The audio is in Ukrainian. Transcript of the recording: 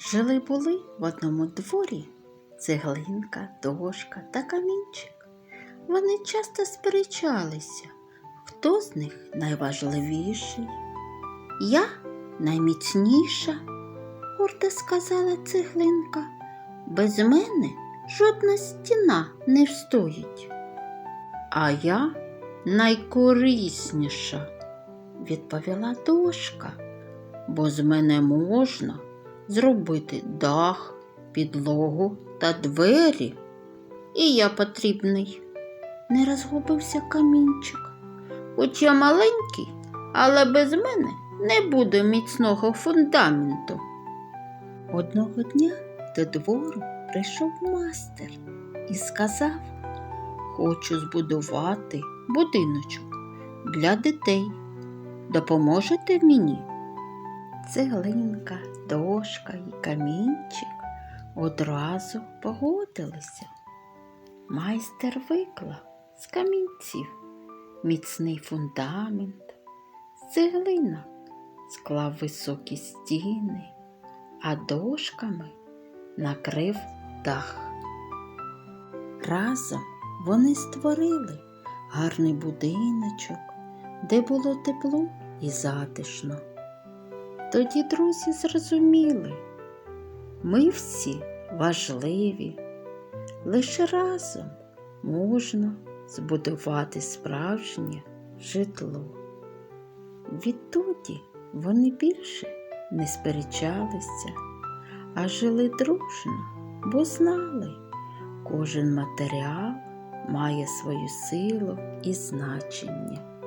Жили були в одному дворі цеглинка, дошка та камінчик. Вони часто сперечалися, хто з них найважливіший. Я найміцніша, гордо сказала цеглинка. Без мене жодна стіна не встоїть. А я найкорисніша, відповіла дошка, бо з мене можна зробити дах, підлогу та двері. І я потрібний. Не розгубився камінчик. Хоч я маленький, але без мене не буде міцного фундаменту. Одного дня до двору прийшов мастер і сказав, хочу збудувати будиночок для дітей. Допоможете мені? Цеглинка, дошка і камінчик одразу погодилися. Майстер виклав з камінців міцний фундамент, з цеглинок склав високі стіни, а дошками накрив дах. Разом вони створили гарний будиночок, де було тепло і затишно. Тоді друзі зрозуміли, ми всі важливі, лише разом можна збудувати справжнє житло. Відтоді вони більше не сперечалися, а жили дружно, бо знали, кожен матеріал має свою силу і значення.